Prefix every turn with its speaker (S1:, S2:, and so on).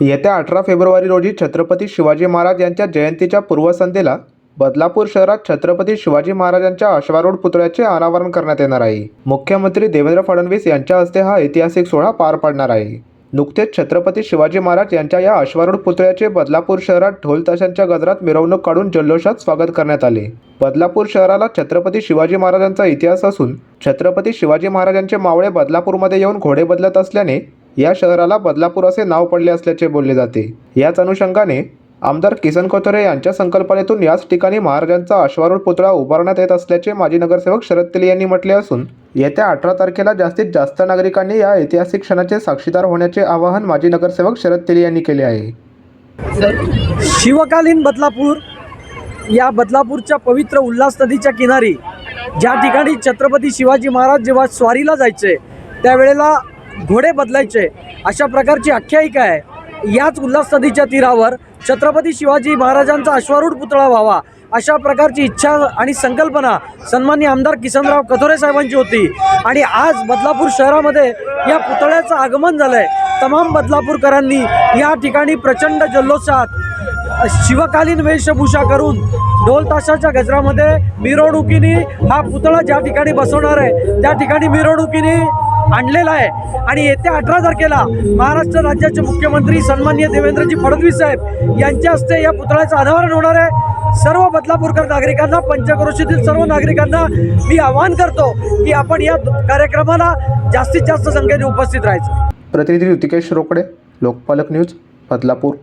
S1: येत्या अठरा फेब्रुवारी रोजी छत्रपती शिवाजी महाराज यांच्या जयंतीच्या पूर्वसंध्येला बदलापूर शहरात छत्रपती शिवाजी महाराजांच्या अश्वारूढ पुतळ्याचे अनावरण करण्यात येणार आहे. मुख्यमंत्री देवेंद्र फडणवीस यांच्या हस्ते हा ऐतिहासिक सोहळा पार पडणार आहे. नुकतेच छत्रपती शिवाजी महाराज यांच्या या अश्वारूढ पुतळ्याचे बदलापूर शहरात ढोल ताशांच्या गजरात मिरवणूक काढून जल्लोषात स्वागत करण्यात आले. बदलापूर शहराला छत्रपती शिवाजी महाराजांचा इतिहास असून छत्रपती शिवाजी महाराजांचे मावळे बदलापूरमध्ये येऊन घोडे बदलत असल्याने या शहराला बदलापूर असे नाव पडले असल्याचे बोलले जाते. याच अनुषंगाने आमदार किसन कोथरे यांच्या संकल्पनेतून याच ठिकाणी महाराजांचा अश्वारूढ पुतळा उभारण्यात येत असल्याचे माजी नगरसेवक शरद तेली यांनी म्हटले असून येत्या अठरा तारखेला जास्तीत जास्त नागरिकांनी या ऐतिहासिक क्षणाचे साक्षीदार होण्याचे आवाहन माजी नगरसेवक शरद तेली यांनी केले आहे.
S2: शिवकालीन बदलापूर या बदलापूरच्या पवित्र उल्हास नदीच्या किनारी ज्या ठिकाणी छत्रपती शिवाजी महाराज जेव्हा स्वारीला जायचे त्यावेळेला घोडे बदलायचे. अशा प्रकारची आख्यायिका आहे. याच उल्हास नदीच्या तीरावर छत्रपती शिवाजी महाराजांचा अश्वारूढ पुतळा व्हावा अशा प्रकारची इच्छा आणि संकल्पना सन्मान्य आमदार किसनराव कथोरे साहेबांची होती. आणि आज बदलापूर शहरामध्ये या पुतळ्याचं आगमन झालं आहे तमाम बदलापूरकरांनी या ठिकाणी प्रचंड जल्लोषात शिवकालीन वेशभूषा करून ढोल ताशाच्या गजरामध्ये मिरवणुकीने हा पुतळा ज्या ठिकाणी बसवणार आहे त्या ठिकाणी मिरवणुकीने आणलेला आहे. आणि येत्या अठरा तारखेला महाराष्ट्र राज्याचे मुख्यमंत्री सन्मान्य देवेंद्रजी फडणवीस साहेब यांच्या हस्ते या पुतळ्याचं अनावरण होणार आहे. सर्व बदलापूरकर नागरिकांना पंचक्रोशीतील सर्व नागरिकांना मी आवाहन करतो की आपण या कार्यक्रमाला जास्तीत जास्त संख्येने उपस्थित राहायचं.
S1: प्रतिनिधी ऋतिकेश रोकडे लोकपालक न्यूज बदलापूर.